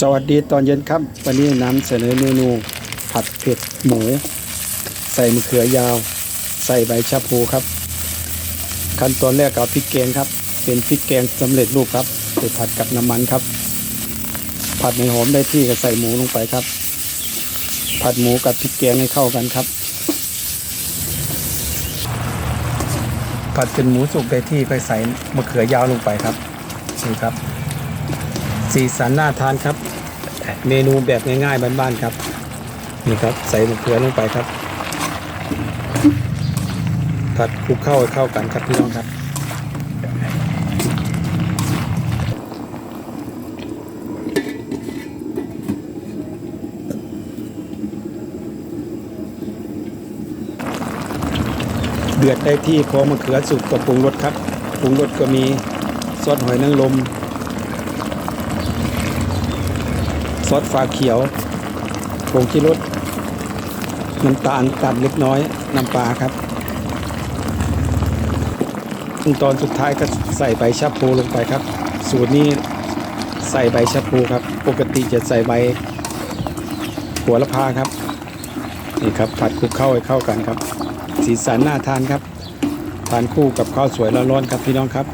สวัสดีตอนเย็นครับ วันนี้นำเสนอเมนู ผัดเผ็ดหมู ใส่มะเขือยาว ใส่ใบชะพูครับ ขั้นตอนแรกเอาพริกแกงครับ เป็นพริกแกงสำเร็จรูปครับไปผัดกับน้ำมันครับ ผัดให้หอมได้ที่ก็ใส่หมูลงไปครับ ผัดหมูกับพริกแกงให้เข้ากันครับ ผัดเป็นหมูสุกได้ที่ก็ใส่มะเขือยาวลงไปครับนี่ครับ สีสันน่าทานครับ เมนูแบบง่ายๆบ้านๆครับ นี่ครับใส่มะเขือลงไปครับผัดคลุกเข้าให้เข้ากันครับพี่น้องครับเดือดได้ที่พอมะเขือสุกก็ปรุงรสครับปรุงรสก็มีซอสหอยนางรม ซอสฟ้าเขียวผงชิรสน้ำตาลตัดเล็กน้อยน้ำปลาครับขั้นตอนสุดท้ายก็ใส่ใบชะพูลงไปครับ สูตรนี้ใส่ใบชะพูครับ ปกติจะใส่ใบหัวละพาครับนี่ครับผัดคลุกเข้าให้เข้ากันครับ สีสันน่าทานครับ ทานคู่กับข้าวสวยร้อนๆครับพี่น้องครับ